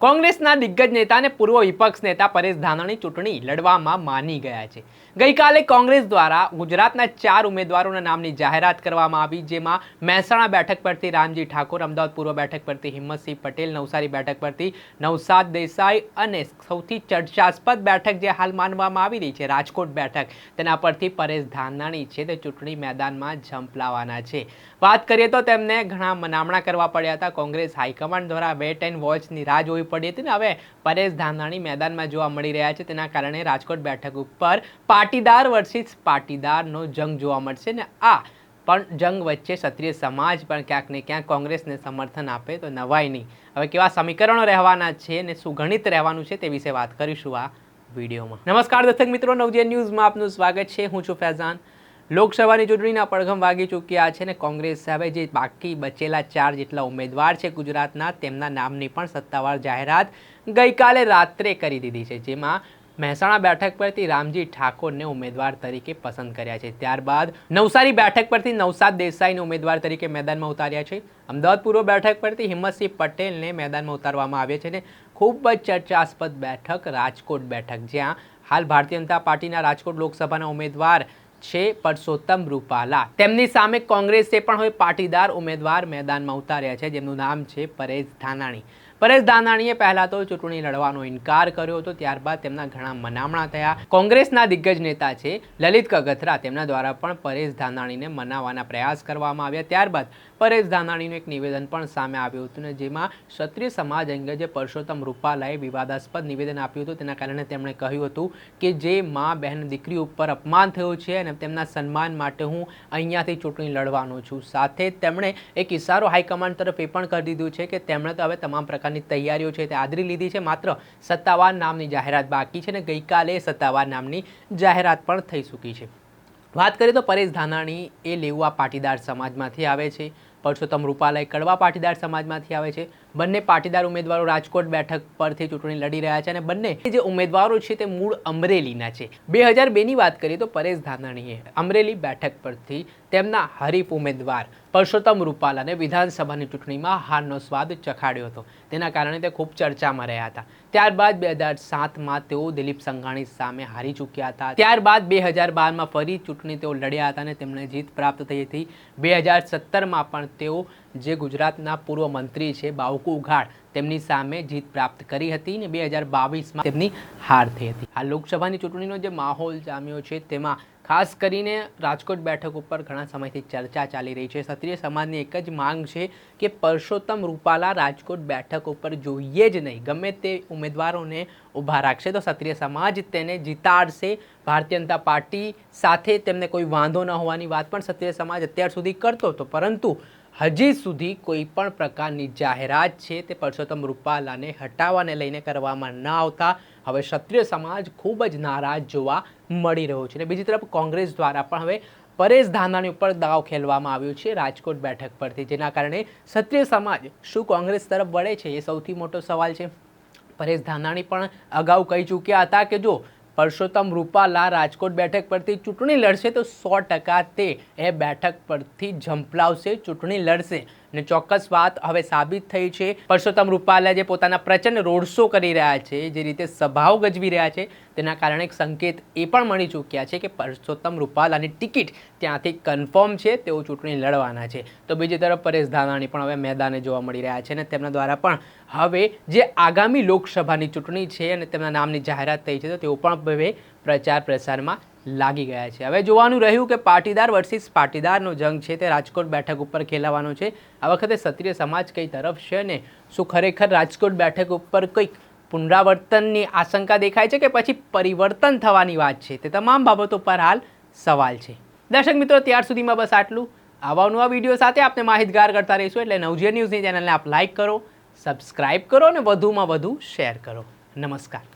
કોંગ્રેસના દિગ્ગજ નેતા અને પૂર્વ વિપક્ષ નેતા પરેશ ધાનાણી ચૂંટણી લડવામાં માની ગયા છે. ગઈકાલે કોંગ્રેસ દ્વારા ગુજરાતના ચાર ઉમેદવારોના નામની જાહેરાત કરવામાં આવી, જેમાં મહેસાણા બેઠક પરથી રામજી ઠાકોર, અમદાવાદ પૂર્વ બેઠક પરથી હિંમતસિંહ પટેલ, નવસારી બેઠક પરથી નવસાદ દેસાઈ અને સૌથી ચર્ચાસ્પદ બેઠક જે હાલ માનવામાં આવી રહી છે, રાજકોટ બેઠક. તેના પરથી પરેશ ધાનાણી છે તે ચૂંટણી મેદાનમાં ઝંપલાવાના છે. વાત કરીએ તો તેમને ઘણા મનામણા કરવા પડ્યા હતા. કોંગ્રેસ હાઈકમાન્ડ દ્વારા વેટ એન્ડ વોચની રાહ જોવી પડી હતી ને હવે પરેશ ધાનાણી મેદાનમાં જોવા મળી રહ્યા છે. તેના કારણે રાજકોટ બેઠક ઉપર પાટીદાર વર્સિસ પાટીદારનો જંગ જોવા મળશે ને આ પણ જંગ વચ્ચે ક્ષત્રિય સમાજ પણ ક્યાંક ને ક્યાંક કોંગ્રેસને સમર્થન આપે તો નવાય નહીં. હવે કેવા સમીકરણો રહેવાના છે ને શું ગણિત રહેવાનું છે તે વિશે વાત કરીશું આ વિડીયોમાં. નમસ્કાર દર્શક મિત્રો, નવજીવન ન્યૂઝમાં આપનું સ્વાગત છે. હું છું ફૈઝાન. લોકસભાની ચૂંટણીના પડઘમ વાગી ચૂક્યા છે ને કોંગ્રેસ હવે જે બાકી બચેલા ચાર જેટલા ઉમેદવાર છે ગુજરાતના, તેમના નામની પણ સત્તાવાર જાહેરાત ગઈકાલે રાત્રે કરી દીધી છે, જેમાં મહેસાણા બેઠક પરથી રામજી ઠાકોરને ઉમેદવાર તરીકે પસંદ કર્યા છે. ત્યારબાદ નવસારી બેઠક પરથી નવસાદ દેસાઈને ઉમેદવાર તરીકે મેદાનમાં ઉતાર્યા છે. અમદાવાદ પૂર્વ બેઠક પરથી હિંમતસિંહ પટેલને મેદાનમાં ઉતારવામાં આવ્યા છે ને ખૂબ જ ચર્ચાસ્પદ બેઠક, રાજકોટ બેઠક, જ્યાં હાલ ભારતીય જનતા પાર્ટીના રાજકોટ લોકસભાના ઉમેદવાર છે પરસોત્તમ રૂપાલા. તેમની સામે કોંગ્રેસે પણ હવે પાટીદાર ઉમેદવાર મેદાનમાં ઉતાર્યા છે. જેમનું નામ છે પરેશ ધાનાણી. પરેશ દાનાણીએ પહેલા તો ચૂંટણી લડવાનો ઇનકાર કર્યો હતો, ત્યારબાદ તેમના ઘણા મનામણા થયા. કોંગ્રેસના દિગ્ગજ નેતા છે લલિત કગથરા, તેમના દ્વારા પણ પરેશ ધાનાણીને મનાવવાના પ્રયાસ કરવામાં આવ્યા. ત્યારબાદ પરેશ ધાનાણીનું એક નિવેદન પણ સામે આવ્યું હતું ને, જેમાં ક્ષત્રિય સમાજ અંગે જે પરસોત્તમ રૂપાલાએ વિવાદાસ્પદ નિવેદન આપ્યું હતું, તેના કારણે તેમણે કહ્યું હતું કે જે મા બહેન દીકરી ઉપર અપમાન થયું છે અને તેમના સન્માન માટે હું અહીંયાથી ચૂંટણી લડવાનો છું. સાથે તેમણે એક ઇશારો હાઈકમાન્ડ તરફ એ પણ કરી દીધું છે કે તેમણે તો હવે તમામ પ્રકારની તૈયારીઓ છે તે આદરી લીધી છે. માત્ર સત્તાવાર નામની જાહેરાત બાકી છે અને ગઈકાલે સત્તાવાર નામની જાહેરાત પણ થઈ ચૂકી છે. વાત કરીએ તો પરેશ ધાનાણી એ લેવા પાટીદાર સમાજમાંથી આવે છે. પરસોત્તમ રૂપાલા એ કડવા પાટીદાર સમાજમાંથી આવે છે. બંને પાટીદાર ઉમેદવારો રાજકોટ બેઠક પરથી ચૂંટણી લડી રહ્યા છે અને બંને જે ઉમેદવારો છે તે મૂળ અમરેલીના છે. બે હજાર બેની વાત કરીએ તો પરેશ ધાનાણીએ અમરેલી બેઠક પરથી તેમના હરીફ ઉમેદવાર પરસોત્તમ રૂપાલાને વિધાનસભાની ચૂંટણીમાં હારનો સ્વાદ ચખાડ્યો હતો. તેના કારણે તે ખૂબ ચર્ચામાં રહ્યા હતા. ત્યારબાદ બે હજાર સાતમાં તેઓ દિલીપ સંઘાણી સામે હારી ચૂક્યા હતા. ત્યારબાદ બે હજાર બારમાં ફરી ચૂંટણી તેઓ લડ્યા હતા અને તેમણે જીત પ્રાપ્ત થઈ હતી. બે હજાર સત્તરમાં પણ તેઓ જે ગુજરાતના પૂર્વ મંત્રી છે બાવકુ ઉઘાડ, તેમની સામે જીત પ્રાપ્ત કરી હતી ને બે હજાર બાવીસમાં તેમની હાર થઈ હતી. આ લોકસભાની ચૂંટણીનો જે માહોલ જામ્યો છે, તેમાં ખાસ કરીને રાજકોટ બેઠક ઉપર ઘણા સમયથી ચર્ચા ચાલી રહી છે. ક્ષત્રિય સમાજની એક જ માંગ છે કે પરસોત્તમ રૂપાલા રાજકોટ બેઠક ઉપર જોઈએ જ નહીં. ગમે તે ઉમેદવારોને ઊભા રાખશે તો ક્ષત્રિય સમાજ તેને જીતાડશે. ભારતીય જનતા પાર્ટી સાથે તેમને કોઈ વાંધો ન હોવાની વાત પણ ક્ષત્રિય સમાજ અત્યાર સુધી કરતો હતો. પરંતુ હજી સુધી કોઈ પણ પ્રકારની જાહેરાત છે તે પરસોત્તમ રૂપાલાને હટાવવાને લઈને કરવામાં ન આવતા. હવે ક્ષત્રિય સમાજ ખૂબ જ નારાજ જોવા મળી રહ્યો છે. અને બીજી તરફ કોંગ્રેસ દ્વારા પણ હવે પરેશ ધાનાણી ઉપર દાવ ખેલવામાં આવ્યો છે રાજકોટ બેઠક પરથી, જેના કારણે ક્ષત્રિય સમાજ શું કોંગ્રેસ તરફ વળે છે એ સૌથી મોટો સવાલ છે. પરેશ ધાનાણી પણ અગાઉ કહી ચૂક્યા હતા કે જો પરસોત્તમ રૂપાલા રાજકોટ બેઠક પરથી ચૂંટણી લડશે તો સો ટકા તે એ બેઠક પરથી ઝંપલાવશે, ચૂંટણી લડશે. અને ચોક્કસ વાત હવે સાબિત થઈ છે. પરસોત્તમ રૂપાલા જે પોતાના પ્રચંડ રોડ શો કરી રહ્યા છે, જે રીતે સભાઓ ગજવી રહ્યા છે, તેના કારણે એક સંકેત એ પણ મળી ચૂક્યા છે કે પરસોત્તમ રૂપાલાની ટિકિટ ત્યાંથી કન્ફર્મ છે, તેઓ ચૂંટણી લડવાના છે. તો બીજી તરફ પરેશ ધાનાણી પણ હવે મેદાને જોવા મળી રહ્યા છે અને તેમના દ્વારા પણ હવે જે આગામી લોકસભાની ચૂંટણી છે અને તેમના નામની જાહેરાત થઈ છે, તો તેઓ પણ હવે પ્રચાર પ્રસારમાં લાગી ગયા છે. હવે જોવાનું રહ્યું કે પાટીદાર વર્સિસ પાટીદારનો જંગ છે તે રાજકોટ બેઠક ઉપર ખેલાવાનો છે. આ વખતે ક્ષત્રિય સમાજ કઈ તરફ છે ને? શું ખરેખર રાજકોટ બેઠક ઉપર કંઈક પુનરાવર્તનની આશંકા દેખાય છે કે પછી પરિવર્તન થવાની વાત છે? તે તમામ બાબતો પર હાલ સવાલ છે. દર્શક મિત્રો, ત્યાર સુધીમાં બસ આટલું. આવા નવા વીડિયો સાથે આપણે માહિતગાર કરતા રહીશું એટલે નવજીવન ન્યૂઝની ચેનલને આપ લાઇક કરો સબસ્ક્રાઇબ કરો અને વધુમાં વધુ શેર કરો. નમસ્કાર.